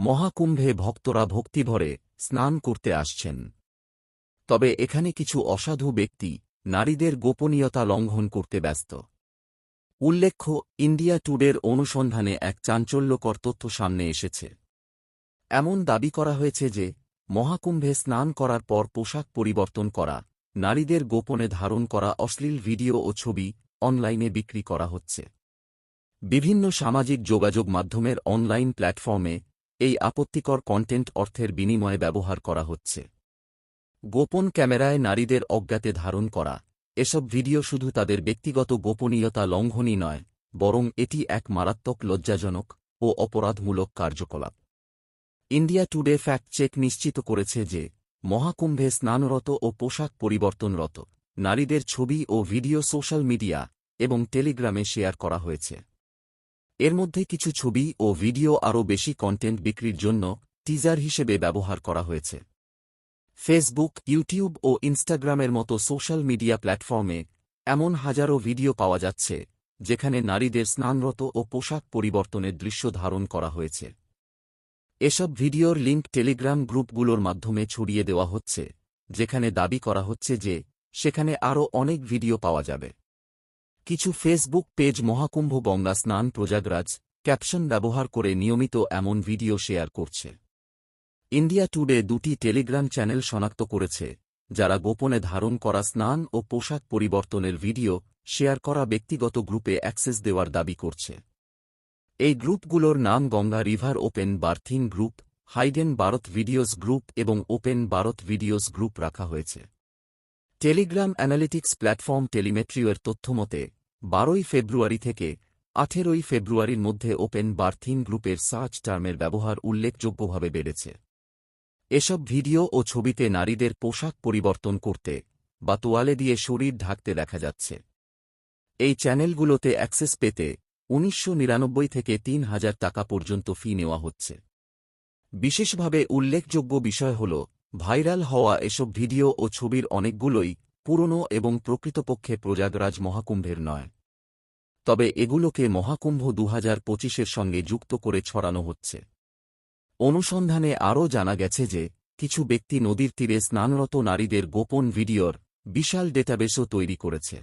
মহাকুম্ভে ভক্তরা ভক্তিভরে স্নান করতে আসছেন। তবে এখানে কিছু অসাধু ব্যক্তি নারীদের গোপনীয়তা লঙ্ঘন করতে ব্যস্ত। উল্লেখ্য, ইন্ডিয়া টুডের অনুসন্ধানে এক চাঞ্চল্যকর তথ্য সামনে এসেছে। এমন দাবি করা হয়েছে যে, মহাকুম্ভে স্নান করার পর পোশাক পরিবর্তন করা, নারীদের গোপনে ধারণ করা অশ্লীল ভিডিও ও ছবি অনলাইনে বিক্রি করা হচ্ছে। বিভিন্ন সামাজিক যোগাযোগ মাধ্যমের অনলাইন প্ল্যাটফর্মে এই আপত্তিকর কন্টেন্ট অর্থের বিনিময়ে ব্যবহার করা হচ্ছে। গোপন ক্যামেরায় নারীদের অজ্ঞাতে ধারণ করা। এসব ভিডিও শুধু তাদের ব্যক্তিগত গোপনীয়তা লঙ্ঘনই নয়, বরং এটি এক মারাত্মক লজ্জাজনক ও অপরাধমূলক কার্যকলাপ। ইন্ডিয়া টুডে ফ্যাক্ট চেক নিশ্চিত করেছে যে, মহাকুম্ভে স্নানরত ও পোশাক পরিবর্তনরত নারীদের ছবি ও ভিডিও সোশ্যাল মিডিয়া এবং টেলিগ্রামে শেয়ার করা হয়েছে। এর মধ্যে কিছু ছবি ও ভিডিও আরও বেশি কন্টেন্ট বিক্রির জন্য টিজার হিসেবে ব্যবহার করা হয়েছে। ফেসবুক ইউটিউব ও ইনস্টাগ্রামের মতো সোশ্যাল মিডিয়া প্ল্যাটফর্মে এমন হাজারো ভিডিও পাওয়া যাচ্ছে, যেখানে নারীদের স্নানরত ও পোশাক পরিবর্তনের দৃশ্য ধারণ করা হয়েছে। এসব ভিডিওর লিঙ্ক টেলিগ্রাম গ্রুপগুলোর মাধ্যমে ছড়িয়ে দেওয়া হচ্ছে, যেখানে দাবি করা হচ্ছে যে সেখানে আরও অনেক ভিডিও পাওয়া যাবে। কিছু ফেসবুক পেজ মহাকুম্ভ গঙ্গা স্নান প্রজাগরাজ ক্যাপশন ব্যবহার করে নিয়মিত এমন ভিডিও শেয়ার করছে। ইন্ডিয়া টুডে দুটি টেলিগ্রাম চ্যানেল শনাক্ত করেছে, যারা গোপনে ধারণ করা স্নান ও পোশাক পরিবর্তনের ভিডিও শেয়ার করা ব্যক্তিগত গ্রুপে অ্যাক্সেস দেওয়ার দাবি করছে। এই গ্রুপগুলোর নাম Ganga river open birthing group, hidden Bharat videos group এবং ওপেন ভারত ভিডিওস গ্রুপ রাখা হয়েছে। টেলিগ্রাম অ্যানালিটিক্স প্ল্যাটফর্ম টেলিমেট্রিওর তথ্যমতে বারোই ফেব্রুয়ারি থেকে আঠেরোই ফেব্রুয়ারির মধ্যে ওপেন বার্থিং গ্রুপের সার্চ টার্মের ব্যবহার উল্লেখযোগ্যভাবে বেড়েছে। এসব ভিডিও ও ছবিতে নারীদের পোশাক পরিবর্তন করতে বা তোয়ালে দিয়ে শরীর ঢাকতে দেখা যাচ্ছে। এই চ্যানেলগুলোতে অ্যাক্সেস পেতে উনিশশো নিরানব্বই থেকে তিন হাজার টাকা পর্যন্ত ফি নেওয়া হচ্ছে। বিশেষভাবে উল্লেখযোগ্য বিষয় হল, ভাইরাল হওয়া এসব ভিডিও ও ছবির অনেকগুলোই পুরনো এবং প্রকৃতপক্ষে প্রজাগরাজ মহাকুম্ভের নয়। তবে এগুলোকে মহাকুম্ভ দু হাজার পঁচিশের সঙ্গে যুক্ত করে ছড়ানো হচ্ছে। অনুসন্ধানে আরও জানা গেছে যে, কিছু ব্যক্তি নদীর তীরে স্নানরত নারীদের গোপন ভিডিওর বিশাল ডেটাবেসও তৈরি করেছে।